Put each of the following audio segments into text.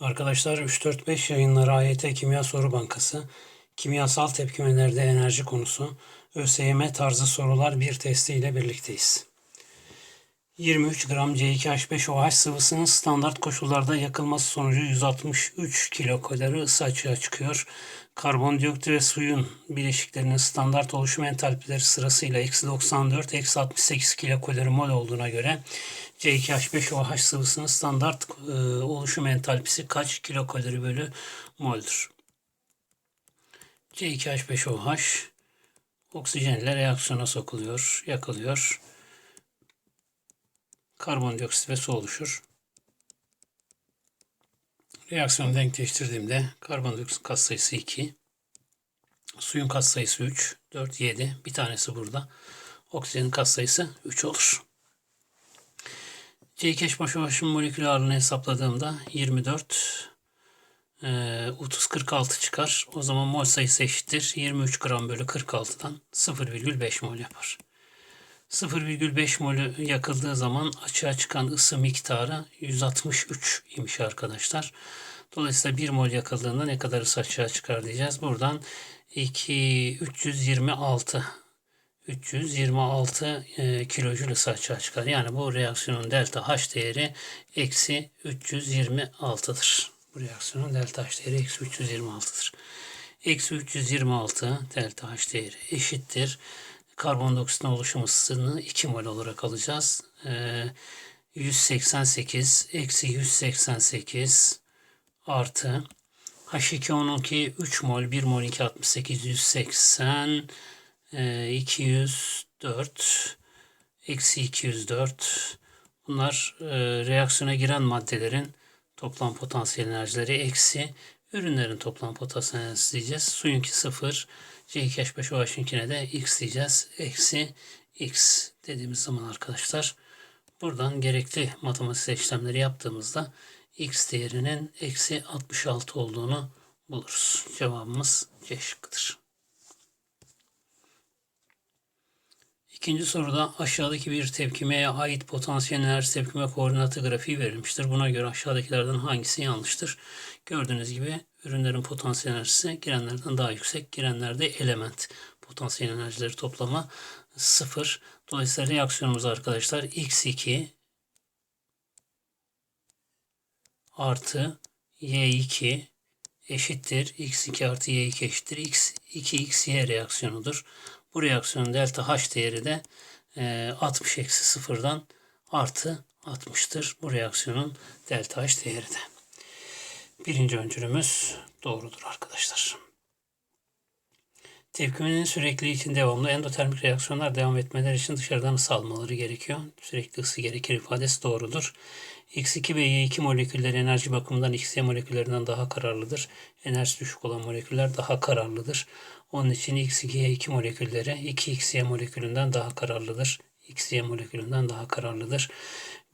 Arkadaşlar 3-4-5 yayınları AYT Kimya Soru Bankası, kimyasal tepkimelerde enerji konusu, ÖSYM tarzı sorular bir testi ile birlikteyiz. 23 gram C2H5OH sıvısının standart koşullarda yakılması sonucu 163 kilokalori ısı açığa çıkıyor. Karbondioksit ve suyun bileşiklerinin standart oluşum entalpileri sırasıyla eksi 94, eksi 68 kilokalori mol olduğuna göre C2H5OH sıvısının standart e, oluşum entalpisi kaç kilokalori bölü mol'dur? C2H5OH oksijenle reaksiyona sokuluyor, yakılıyor karbondioksit ve su oluşur. Reaksiyonu denkleştirdiğimde karbondioksit katsayısı 2, suyun katsayısı 3, 4, 7, bir tanesi burada. Oksijenin katsayısı 3 olur. C2H5OH'ın molekül ağırlığını hesapladığımda 24 e, 30 46 çıkar. O zaman mol sayısı eşittir. 23 gram bölü 46'dan 0,5 mol yapar. 0,5 molü yakıldığı zaman açığa çıkan ısı miktarı 163 imiş arkadaşlar. Dolayısıyla 1 mol yakıldığında ne kadar ısı açığa çıkar diyeceğiz. Buradan 2 326 326 e, kilojül ısı çıkar. Yani bu reaksiyonun delta H değeri eksi 326'dır. Bu reaksiyonun delta H değeri eksi 326'dır. Eksi 326 delta H değeri eşittir karbondioksitin oluşum ısısını 2 mol olarak alacağız. Ee, 188 eksi 188 artı H2O'nunki 3 mol 1 mol 2 68 180 e, 204 eksi 204 bunlar e, reaksiyona giren maddelerin toplam potansiyel enerjileri eksi ürünlerin toplam potansiyel enerjisi diyeceğiz. Suyunki 0 C2H5OH'ınkine de x diyeceğiz. Eksi x dediğimiz zaman arkadaşlar buradan gerekli matematiksel işlemleri yaptığımızda x değerinin eksi 66 olduğunu buluruz. Cevabımız C şıkkıdır. İkinci soruda aşağıdaki bir tepkimeye ait potansiyel enerji tepkime koordinatı grafiği verilmiştir. Buna göre aşağıdakilerden hangisi yanlıştır? Gördüğünüz gibi ürünlerin potansiyel enerjisi girenlerden daha yüksek. Girenlerde element potansiyel enerjileri toplama 0. Dolayısıyla reaksiyonumuz arkadaşlar x2 artı y2 eşittir x2 artı y2 eşittir x2xy reaksiyonudur. Bu reaksiyonun delta H değeri de 60 e, eksi sıfırdan artı 60'tır. Bu reaksiyonun delta H değeri de. Birinci öncülümüz doğrudur arkadaşlar. Tepkimenin sürekli için devamlı endotermik reaksiyonlar devam etmeleri için dışarıdan ısı almaları gerekiyor. Sürekli ısı gerekir ifadesi doğrudur. X2 ve Y2 molekülleri enerji bakımından XY moleküllerinden daha kararlıdır. Enerji düşük olan moleküller daha kararlıdır. Onun için X2Y2 molekülleri 2XY molekülünden daha kararlıdır. XY molekülünden daha kararlıdır.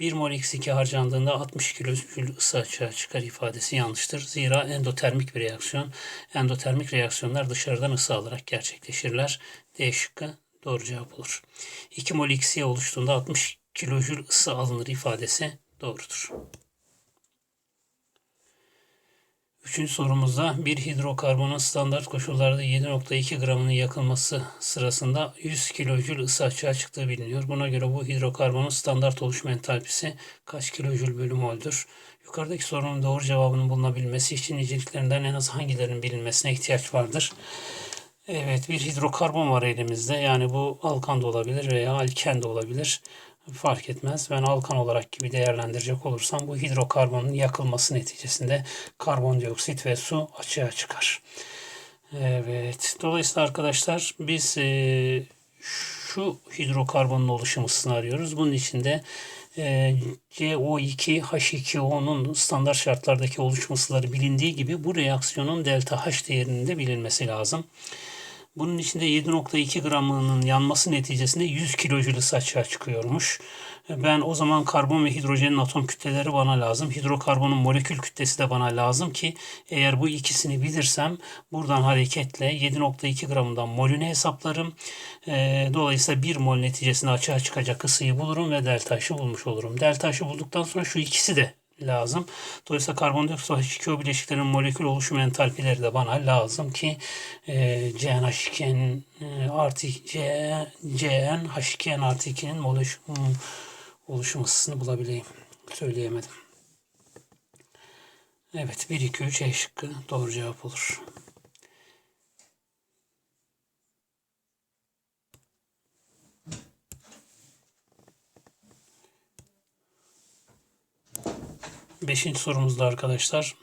1 mol X2 harcandığında 60 kilojül ısı açığa çıkar ifadesi yanlıştır. Zira endotermik bir reaksiyon. Endotermik reaksiyonlar dışarıdan ısı alarak gerçekleşirler. D şıkkı doğru cevap olur. 2 mol XY oluştuğunda 60 kilojül ısı alınır ifadesi doğrudur. Üçüncü sorumuzda bir hidrokarbonun standart koşullarda 7.2 gramının yakılması sırasında 100 kilojül ısı açığa çıktığı biliniyor. Buna göre bu hidrokarbonun standart oluşum entalpisi kaç kilojül bölü moldür? Yukarıdaki sorunun doğru cevabının bulunabilmesi için niceliklerinden en az hangilerinin bilinmesine ihtiyaç vardır? Evet bir hidrokarbon var elimizde. Yani bu alkan da olabilir veya alken de olabilir fark etmez. Ben alkan olarak gibi değerlendirecek olursam bu hidrokarbonun yakılması neticesinde karbondioksit ve su açığa çıkar. Evet. Dolayısıyla arkadaşlar biz e, şu hidrokarbonun oluşum ısısını arıyoruz. Bunun içinde e, CO2 H2O'nun standart şartlardaki oluşum ısıları bilindiği gibi bu reaksiyonun delta H değerinin de bilinmesi lazım. Bunun içinde 7.2 gramının yanması neticesinde 100 kilojül ısı açığa çıkıyormuş. Ben o zaman karbon ve hidrojenin atom kütleleri bana lazım. Hidrokarbonun molekül kütlesi de bana lazım ki eğer bu ikisini bilirsem buradan hareketle 7.2 gramından molünü hesaplarım. Ee, dolayısıyla 1 mol neticesinde açığa çıkacak ısıyı bulurum ve delta H'ı bulmuş olurum. Delta H'ı bulduktan sonra şu ikisi de lazım. Dolayısıyla karbondioksit ve H2O bileşiklerinin molekül oluşum entalpileri de bana lazım ki e, CnH2'nin e, artı C, CN H2N artı 2'nin oluşum, oluşum ısısını bulabileyim. Söyleyemedim. Evet 1, 2, 3 E şıkkı doğru cevap olur. Beşinci sorumuzda arkadaşlar.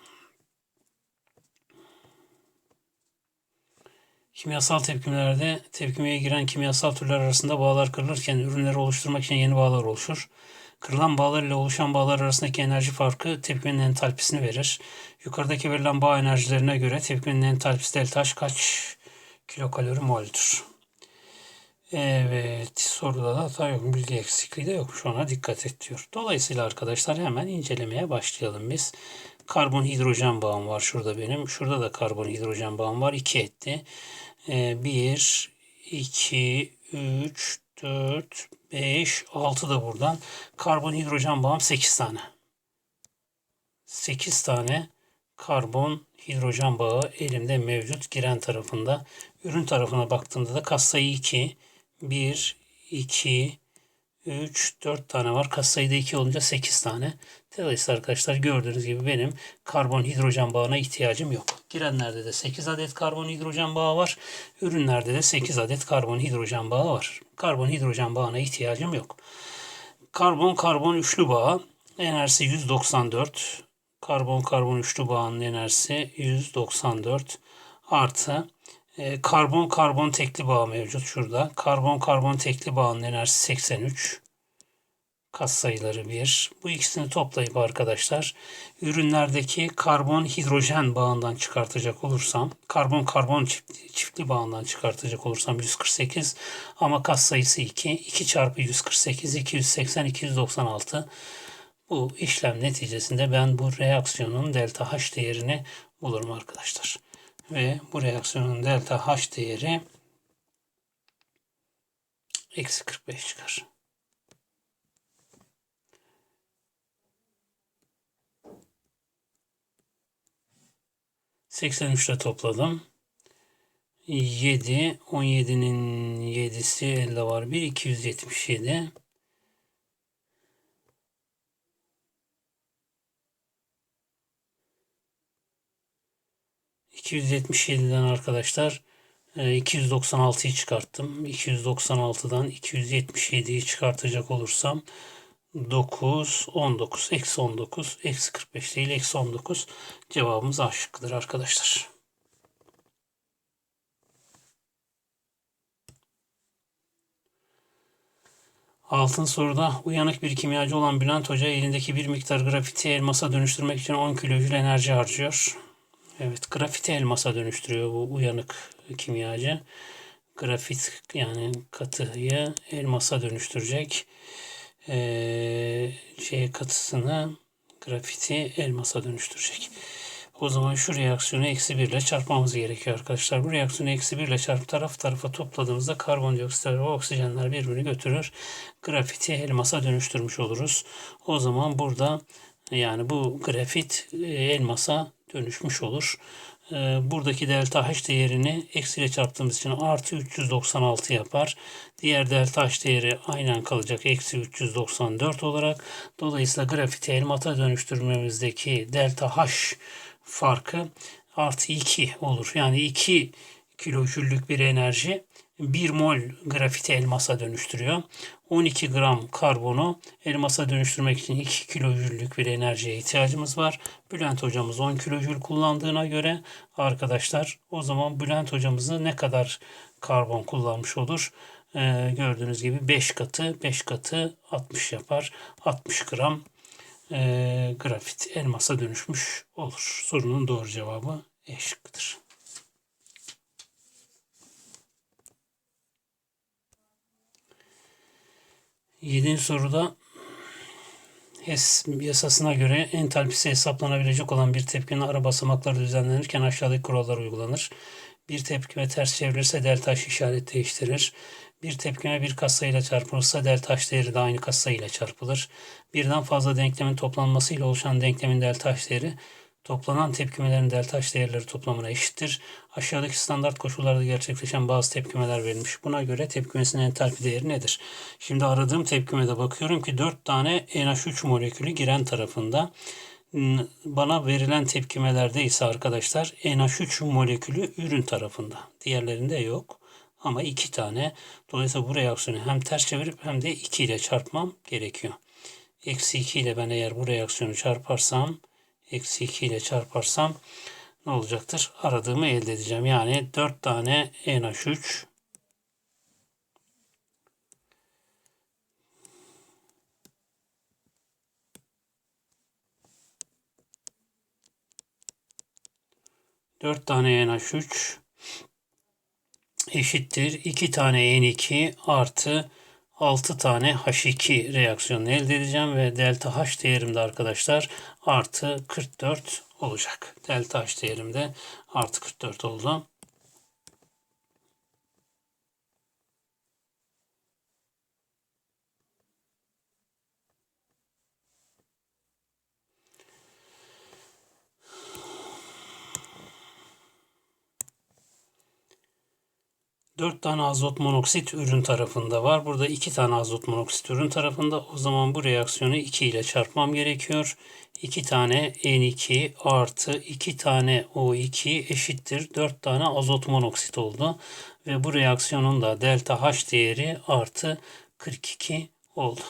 Kimyasal tepkimelerde tepkimeye giren kimyasal türler arasında bağlar kırılırken ürünleri oluşturmak için yeni bağlar oluşur. Kırılan bağlar ile oluşan bağlar arasındaki enerji farkı tepkimenin entalpisini verir. Yukarıdaki verilen bağ enerjilerine göre tepkimenin entalpisi delta H kaç kilokalori mol'dür? Evet, soruda da hata yok, bilgi eksikliği de yokmuş ona dikkat et diyor. Dolayısıyla arkadaşlar hemen incelemeye başlayalım biz. Karbon hidrojen bağım var şurada benim. Şurada da karbon hidrojen bağım var. 2 etti. 1, 2, 3, 4, 5, 6 da buradan. Karbon hidrojen bağım 8 tane. 8 tane karbon hidrojen bağı elimde mevcut giren tarafında. Ürün tarafına baktığımda da kas sayı 2, 1, 2, 3, 4 tane var. Kas sayıda 2 olunca 8 tane. Dolayısıyla arkadaşlar gördüğünüz gibi benim karbon hidrojen bağına ihtiyacım yok. Girenlerde de 8 adet karbon hidrojen bağı var. Ürünlerde de 8 adet karbon hidrojen bağı var. Karbon hidrojen bağına ihtiyacım yok. Karbon karbon üçlü bağı enerjisi 194. Karbon karbon üçlü bağının enerjisi 194 artı karbon karbon tekli bağ mevcut şurada. Karbon karbon tekli bağının enerjisi 83 kas sayıları 1. Bu ikisini toplayıp arkadaşlar ürünlerdeki karbon hidrojen bağından çıkartacak olursam karbon karbon çiftli, çiftli bağından çıkartacak olursam 148 ama kas sayısı 2. 2 çarpı 148 280 296 bu işlem neticesinde ben bu reaksiyonun delta H değerini bulurum arkadaşlar. Ve bu reaksiyonun delta H değeri eksi 45 çıkar. 83'te topladım. 7, 17'nin 7'si elde var. 1, 277. ...277'den arkadaşlar... ...296'yı çıkarttım. 296'dan 277'yi çıkartacak olursam... 9, 19, eksi 19, eksi 45 değil, eksi 19 cevabımız A arkadaşlar. Altın soruda uyanık bir kimyacı olan Bülent Hoca elindeki bir miktar grafiti elmasa dönüştürmek için 10 kilojül enerji harcıyor. Evet grafiti elmasa dönüştürüyor bu uyanık kimyacı. Grafit yani katıyı elmasa dönüştürecek e, şey katısını grafiti elmasa dönüştürecek. O zaman şu reaksiyonu eksi 1 ile çarpmamız gerekiyor arkadaşlar. Bu reaksiyonu eksi 1 ile çarp taraf tarafa topladığımızda karbondioksit ve oksijenler birbirini götürür. Grafiti elmasa dönüştürmüş oluruz. O zaman burada yani bu grafit elmasa dönüşmüş olur. Ee, buradaki delta H değerini eksiyle çarptığımız için artı 396 yapar. Diğer delta H değeri aynen kalacak. Eksi 394 olarak. Dolayısıyla grafiti elmata dönüştürmemizdeki delta H farkı artı 2 olur. Yani 2 kilojüllük bir enerji 1 mol grafiti elmasa dönüştürüyor. 12 gram karbonu elmasa dönüştürmek için 2 kilojüllük bir enerjiye ihtiyacımız var. Bülent hocamız 10 kilojül kullandığına göre arkadaşlar o zaman Bülent hocamızı ne kadar karbon kullanmış olur? Ee, gördüğünüz gibi 5 katı 5 katı 60 yapar. 60 gram e, grafit elmasa dönüşmüş olur. Sorunun doğru cevabı E şıkkıdır. Yedinci soruda HES yasasına göre entalpisi hesaplanabilecek olan bir tepkinin ara basamakları düzenlenirken aşağıdaki kurallar uygulanır. Bir tepkime ters çevrilirse delta H işaret değiştirir. Bir tepkime bir katsayıyla çarpılırsa delta H değeri de aynı katsayıyla çarpılır. Birden fazla denklemin toplanmasıyla oluşan denklemin delta H değeri toplanan tepkimelerin delta H değerleri toplamına eşittir. Aşağıdaki standart koşullarda gerçekleşen bazı tepkimeler verilmiş. Buna göre tepkimesinin entalpi değeri nedir? Şimdi aradığım tepkimede bakıyorum ki 4 tane NH3 molekülü giren tarafında bana verilen tepkimelerde ise arkadaşlar NH3 molekülü ürün tarafında. Diğerlerinde yok. Ama iki tane. Dolayısıyla bu reaksiyonu hem ters çevirip hem de 2 ile çarpmam gerekiyor. Eksi 2 ile ben eğer bu reaksiyonu çarparsam eksi 2 ile çarparsam ne olacaktır? Aradığımı elde edeceğim. Yani 4 tane NH3 4 tane NH3 eşittir 2 tane N2 artı 6 tane H2 reaksiyonunu elde edeceğim ve delta H değerim de arkadaşlar artı 44 olacak. Delta H değerim de artı 44 oldu. Dört tane azot monoksit ürün tarafında var. Burada iki tane azot monoksit ürün tarafında. O zaman bu reaksiyonu 2 ile çarpmam gerekiyor. 2 tane N2 artı 2 tane O2 eşittir. 4 tane azot monoksit oldu. Ve bu reaksiyonun da delta H değeri artı 42 oldu.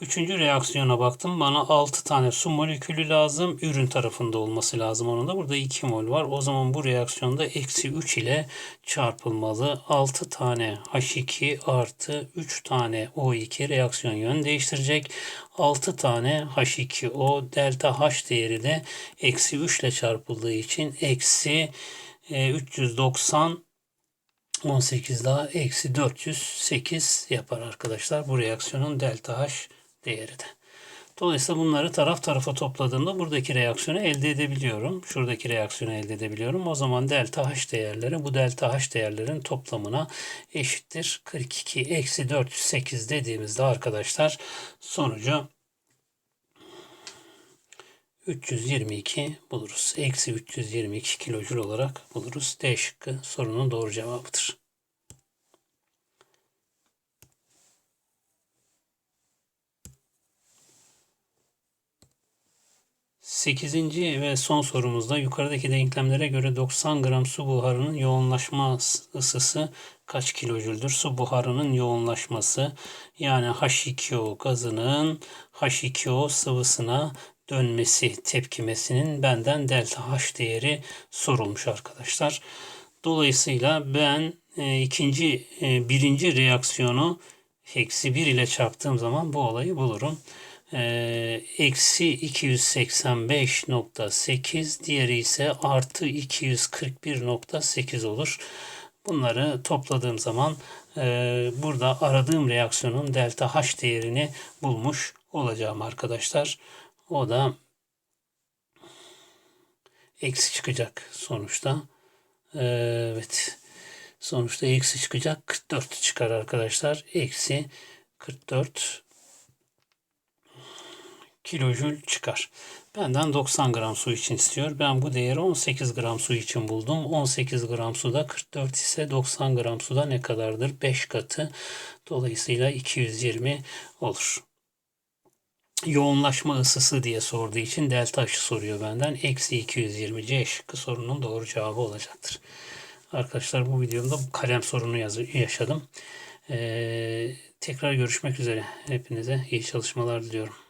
Üçüncü reaksiyona baktım. Bana 6 tane su molekülü lazım. Ürün tarafında olması lazım onun da. Burada 2 mol var. O zaman bu reaksiyonda eksi 3 ile çarpılmalı. 6 tane H2 artı 3 tane O2 reaksiyon yön değiştirecek. 6 tane H2O delta H değeri de eksi 3 ile çarpıldığı için eksi 390 18 daha eksi 408 yapar arkadaşlar. Bu reaksiyonun delta H değeri de. Dolayısıyla bunları taraf tarafa topladığımda buradaki reaksiyonu elde edebiliyorum. Şuradaki reaksiyonu elde edebiliyorum. O zaman delta H değerleri bu delta H değerlerin toplamına eşittir. 42 eksi 408 dediğimizde arkadaşlar sonucu 322 buluruz. Eksi 322 kilojül olarak buluruz. D şıkkı sorunun doğru cevabıdır. Sekizinci ve son sorumuzda yukarıdaki denklemlere göre 90 gram su buharının yoğunlaşma ısısı kaç kilojüldür? Su buharının yoğunlaşması yani H2O gazının H2O sıvısına dönmesi tepkimesinin benden delta H değeri sorulmuş arkadaşlar. Dolayısıyla ben e, ikinci e, birinci reaksiyonu eksi 1 ile çarptığım zaman bu olayı bulurum eksi 285.8 diğeri ise artı 241.8 olur. Bunları topladığım zaman e, burada aradığım reaksiyonun delta H değerini bulmuş olacağım arkadaşlar. O da eksi çıkacak sonuçta. E, evet. Sonuçta eksi çıkacak. 44 çıkar arkadaşlar. Eksi 44 kilojül çıkar. Benden 90 gram su için istiyor. Ben bu değeri 18 gram su için buldum. 18 gram suda 44 ise 90 gram suda ne kadardır? 5 katı. Dolayısıyla 220 olur. Yoğunlaşma ısısı diye sorduğu için delta H'ı soruyor benden. Eksi 220 C şıkkı sorunun doğru cevabı olacaktır. Arkadaşlar bu videomda kalem sorunu yaşadım. Ee, tekrar görüşmek üzere. Hepinize iyi çalışmalar diliyorum.